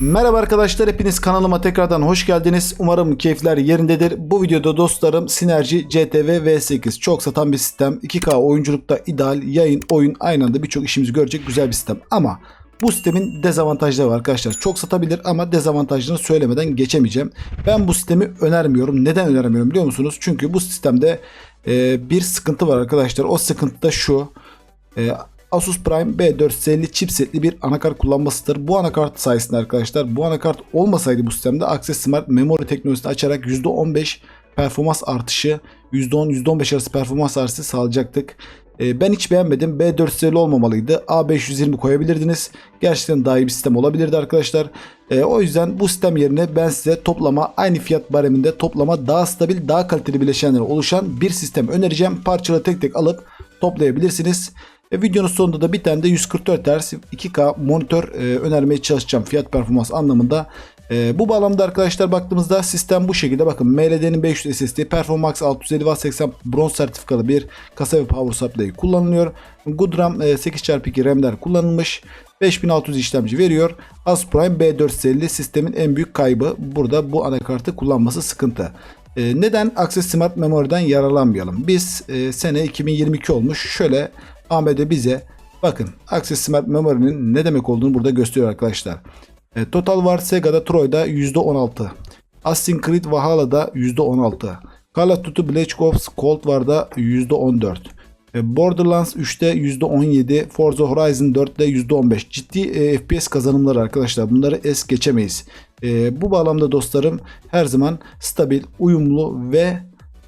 Merhaba arkadaşlar hepiniz kanalıma tekrardan hoş geldiniz. Umarım keyifler yerindedir. Bu videoda dostlarım Synergy CTV V8 çok satan bir sistem. 2K oyunculukta ideal yayın oyun aynı anda birçok işimizi görecek güzel bir sistem. Ama bu sistemin dezavantajları var arkadaşlar. Çok satabilir ama dezavantajlarını söylemeden geçemeyeceğim. Ben bu sistemi önermiyorum. Neden önermiyorum biliyor musunuz? Çünkü bu sistemde e, bir sıkıntı var arkadaşlar. O sıkıntı da şu. E, Asus Prime B450 chipsetli bir anakart kullanmasıdır. Bu anakart sayesinde arkadaşlar bu anakart olmasaydı bu sistemde Access Smart Memory teknolojisini açarak %15 performans artışı %10-%15 arası performans artışı sağlayacaktık. Ee, ben hiç beğenmedim. B450 olmamalıydı. A520 koyabilirdiniz. Gerçekten daha iyi bir sistem olabilirdi arkadaşlar. Ee, o yüzden bu sistem yerine ben size toplama aynı fiyat bareminde toplama daha stabil daha kaliteli bileşenler oluşan bir sistem önereceğim. Parçaları tek tek alıp toplayabilirsiniz. E, videonun sonunda da bir tane de 144 Hz 2K monitör e, önermeye çalışacağım fiyat performans anlamında. E, bu bağlamda arkadaşlar baktığımızda sistem bu şekilde bakın MLD'nin 500 SSD Performax 650 Watt 80 bronz sertifikalı bir kasa ve power supply kullanılıyor. Good RAM e, 8x2 RAM'ler kullanılmış. 5600 işlemci veriyor. Asus Prime B450 sistemin en büyük kaybı. Burada bu anakartı kullanması sıkıntı. E, neden Access Smart Memory'den yararlanmayalım? Biz e, sene 2022 olmuş. Şöyle AMD bize bakın Access Smart Memory'nin ne demek olduğunu burada gösteriyor arkadaşlar. E, Total War Sega'da Troy'da %16. Assassin's Creed Valhalla'da %16. Call of Duty Black Ops Cold War'da %14. E, Borderlands 3'te %17. Forza Horizon 4'te %15. Ciddi e, FPS kazanımları arkadaşlar. Bunları es geçemeyiz. E, bu bağlamda dostlarım her zaman stabil, uyumlu ve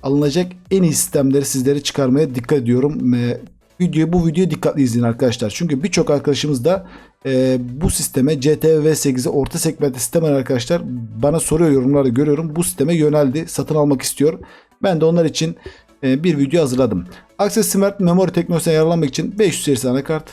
alınacak en iyi sistemleri sizlere çıkarmaya dikkat ediyorum. E, videoyu bu videoyu dikkatli izleyin arkadaşlar. Çünkü birçok arkadaşımız da e, bu sisteme CTV V8'e orta segment sistem arkadaşlar bana soruyor yorumlarda görüyorum. Bu sisteme yöneldi. Satın almak istiyor. Ben de onlar için e, bir video hazırladım. Access Smart Memory teknolojisine yararlanmak için 500 serisi anakart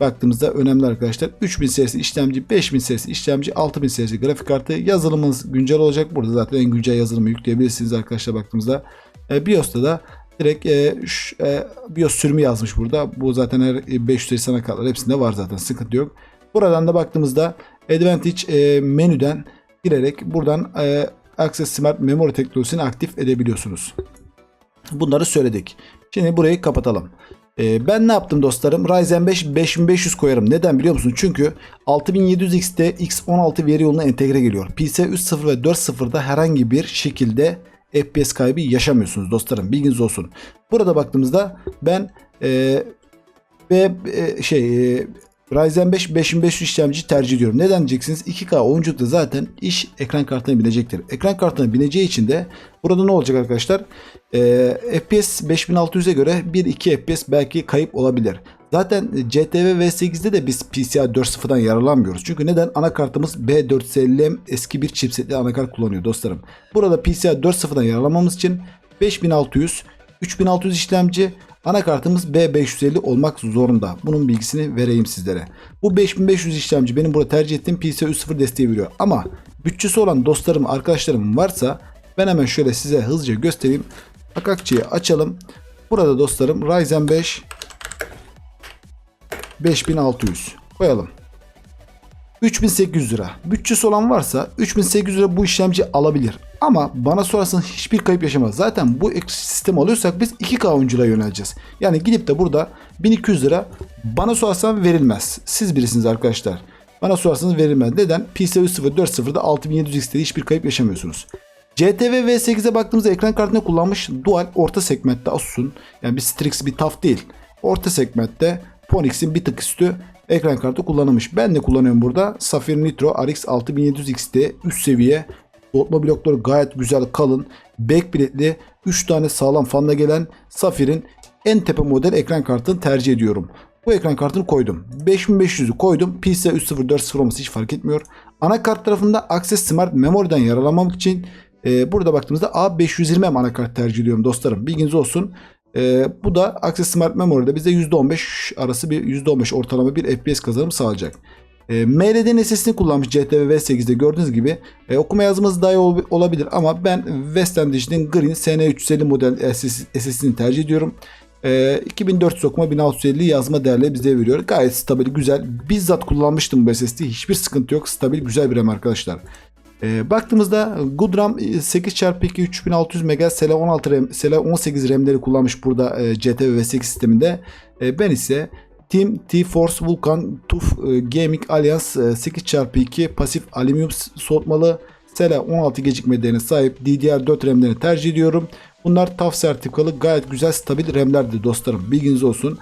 baktığımızda önemli arkadaşlar. 3000 serisi işlemci, 5000 serisi işlemci, 6000 serisi grafik kartı. Yazılımınız güncel olacak. Burada zaten en güncel yazılımı yükleyebilirsiniz arkadaşlar baktığımızda. E, BIOS'ta da direkt e, ş, e, BIOS sürümü yazmış burada. Bu zaten her 500 serisi anakartlar hepsinde var zaten sıkıntı yok. Buradan da baktığımızda Advantage e, menüden girerek buradan e, Access Smart Memory teknolojisini aktif edebiliyorsunuz. Bunları söyledik. Şimdi burayı kapatalım. Ee, ben ne yaptım dostlarım? Ryzen 5 5500 koyarım. Neden biliyor musun? Çünkü 6700X'te X16 veri yoluna entegre geliyor. PC 3.0 ve 4.0'da herhangi bir şekilde FPS kaybı yaşamıyorsunuz dostlarım. Bilginiz olsun. Burada baktığımızda ben e, ve e, şey e, Ryzen 5 5500 işlemci tercih ediyorum. Neden diyeceksiniz? 2K oyunculukta zaten iş ekran kartına binecektir. Ekran kartına bineceği için de burada ne olacak arkadaşlar? Ee, FPS 5600'e göre 1-2 FPS belki kayıp olabilir. Zaten CTV V8'de de biz PCI 4.0'dan yararlanmıyoruz. Çünkü neden? Anakartımız B450M eski bir chipsetli anakart kullanıyor dostlarım. Burada PCI 4.0'dan yararlanmamız için 5600 3600 işlemci Anakartımız B550 olmak zorunda. Bunun bilgisini vereyim sizlere. Bu 5500 işlemci benim burada tercih ettiğim PCI 3.0 desteği veriyor. Ama bütçesi olan dostlarım, arkadaşlarım varsa ben hemen şöyle size hızlıca göstereyim. Akakçıyı açalım. Burada dostlarım Ryzen 5 5600 koyalım. 3800 lira. Bütçesi olan varsa 3800 lira bu işlemci alabilir. Ama bana sorarsanız hiçbir kayıp yaşamaz. Zaten bu sistem alıyorsak biz 2K oyunculara yöneleceğiz. Yani gidip de burada 1200 lira bana sorarsan verilmez. Siz birisiniz arkadaşlar. Bana sorarsanız verilmez. Neden? PC 3.0 4.0'da 6700X'te hiçbir kayıp yaşamıyorsunuz. CTV V8'e baktığımızda ekran kartını kullanmış dual orta segmentte Asus'un yani bir Strix bir TUF değil. Orta segmentte Ponix'in bir tık üstü ekran kartı kullanılmış. Ben de kullanıyorum burada. Sapphire Nitro RX 6700 XT üst seviye. Soğutma blokları gayet güzel kalın. Backplate'li 3 tane sağlam fanla gelen Sapphire'in en tepe model ekran kartını tercih ediyorum. Bu ekran kartını koydum. 5500'ü koydum. PC 3.0 olması hiç fark etmiyor. Anakart tarafında Access Smart Memory'den yararlanmamak için e, burada baktığımızda A520M anakart tercih ediyorum dostlarım. Bilginiz olsun. E, bu da Access Smart Memory'de bize %15 arası bir %15 ortalama bir FPS kazanım sağlayacak. E, MLD'nin SSD'ni kullanmış CTV V8'de gördüğünüz gibi e, okuma yazması daha iyi ol- olabilir ama ben Western Digital'in Green SN350 model SSD'ni tercih ediyorum. E, 2400 okuma 1650 yazma değerleri bize veriyor. Gayet stabil güzel. Bizzat kullanmıştım bu SSD. Hiçbir sıkıntı yok. Stabil güzel bir RAM arkadaşlar. E, baktığımızda Goodram 8x2 3600 MHz SL 16 RAM, SL 18 RAM'leri kullanmış burada e, CT ve V8 sisteminde. E, ben ise Team T-Force Vulkan TUF e, Gaming Alliance e, 8x2 pasif alüminyum soğutmalı SL 16 gecikme değerine sahip DDR4 RAM'lerini tercih ediyorum. Bunlar TAF sertifikalı gayet güzel stabil RAM'lerdir dostlarım. Bilginiz olsun.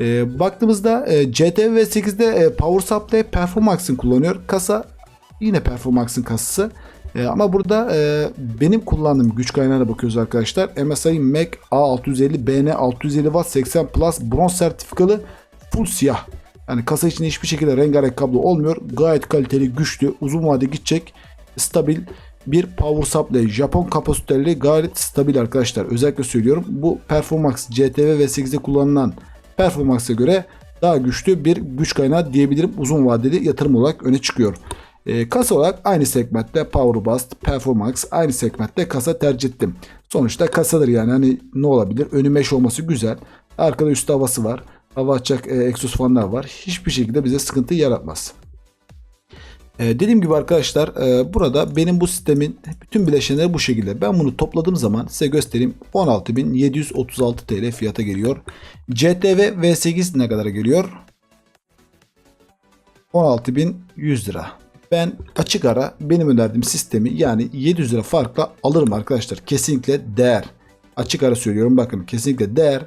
E, baktığımızda e, CT ve 8'de e, Power Supply Performax'ın kullanıyor. Kasa yine Performax'ın kasası. E, ama burada e, benim kullandığım güç kaynağına bakıyoruz arkadaşlar. MSI Mac A650 BN 650 Watt 80 Plus bronz sertifikalı full siyah. Yani kasa içinde hiçbir şekilde rengarenk kablo olmuyor. Gayet kaliteli, güçlü, uzun vade gidecek, stabil bir power supply. Japon kapasiteli gayet stabil arkadaşlar. Özellikle söylüyorum. Bu Performax CTV ve 8'de kullanılan Performax'a göre daha güçlü bir güç kaynağı diyebilirim. Uzun vadeli yatırım olarak öne çıkıyor. E, kasa olarak aynı segmentte Power Bust, Performax aynı segmentte kasa tercih ettim. Sonuçta kasadır yani hani ne olabilir? Önü mesh olması güzel. Arkada üst havası var. Hava açacak e, egzoz fanlar var. Hiçbir şekilde bize sıkıntı yaratmaz. E, dediğim gibi arkadaşlar e, burada benim bu sistemin bütün bileşenleri bu şekilde. Ben bunu topladığım zaman size göstereyim. 16.736 TL fiyata geliyor. CTV V8 ne kadar geliyor? 16.100 lira. Ben açık ara benim önerdiğim sistemi yani 700 lira farkla alırım arkadaşlar. Kesinlikle değer. Açık ara söylüyorum bakın kesinlikle değer.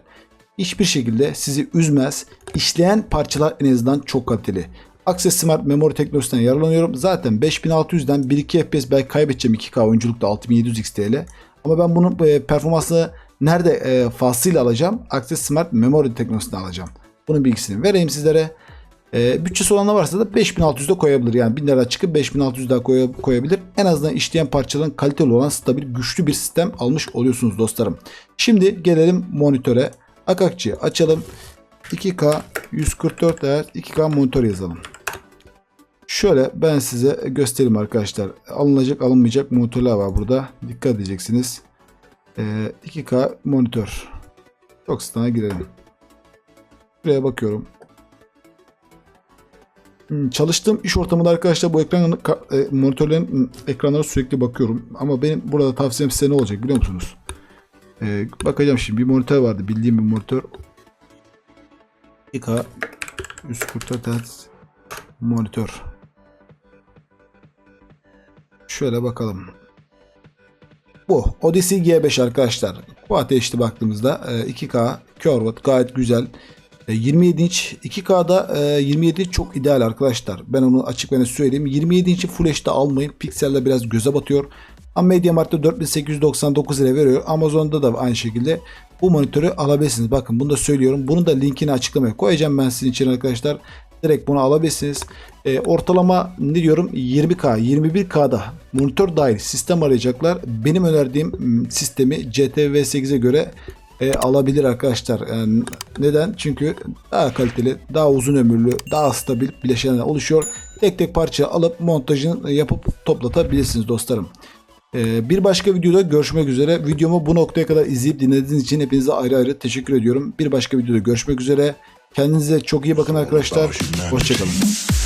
Hiçbir şekilde sizi üzmez. İşleyen parçalar en azından çok kaliteli. Access Smart Memory teknolojisinden yararlanıyorum. Zaten 5600'den 1-2 FPS belki kaybedeceğim 2K oyunculukta 6700 XTL. Ama ben bunun e, performansını nerede e, alacağım? Access Smart Memory teknolojisinden alacağım. Bunun bilgisini vereyim sizlere. E, bütçesi olanlar varsa da 5600'de koyabilir. Yani 1000 lira çıkıp 5600 daha koy, koyabilir. En azından işleyen parçaların kaliteli olan stabil güçlü bir sistem almış oluyorsunuz dostlarım. Şimdi gelelim monitöre. Akakçı'yı açalım. 2K 144 Hz 2K monitör yazalım. Şöyle ben size göstereyim arkadaşlar. Alınacak alınmayacak monitörler var burada. Dikkat edeceksiniz. Ee, 2K monitör. Çok girelim. Buraya bakıyorum. Hmm, Çalıştığım iş ortamında arkadaşlar bu ekran e, monitörlerin hmm, ekranlara sürekli bakıyorum. Ama benim burada tavsiyem size ne olacak biliyor musunuz? Ee, bakacağım şimdi bir monitör vardı bildiğim bir monitör. 2K 144 Hz monitör. Şöyle bakalım. Bu Odyssey G5 arkadaşlar. Bu ateşli baktığımızda e, 2K Curved gayet güzel. E, 27 inç 2K'da e, 27 çok ideal arkadaşlar. Ben onu açık ve söyleyeyim. 27 inç'i Full HD'de almayın. Pikselde biraz göze batıyor. Ama MediaMarkt'ta 4899 lira veriyor. Amazon'da da aynı şekilde bu monitörü alabilirsiniz. Bakın bunu da söylüyorum. Bunun da linkini açıklamaya koyacağım ben sizin için arkadaşlar. Direkt bunu alabilirsiniz. E, ortalama ne diyorum 20K 21K'da monitör dahil sistem arayacaklar. Benim önerdiğim sistemi CTV8'e göre e, alabilir arkadaşlar. Yani neden? Çünkü daha kaliteli, daha uzun ömürlü, daha stabil bileşenler oluşuyor. Tek tek parça alıp montajını yapıp toplatabilirsiniz dostlarım. Ee, bir başka videoda görüşmek üzere. Videomu bu noktaya kadar izleyip dinlediğiniz için hepinize ayrı ayrı teşekkür ediyorum. Bir başka videoda görüşmek üzere. Kendinize çok iyi bakın arkadaşlar. Hoşçakalın.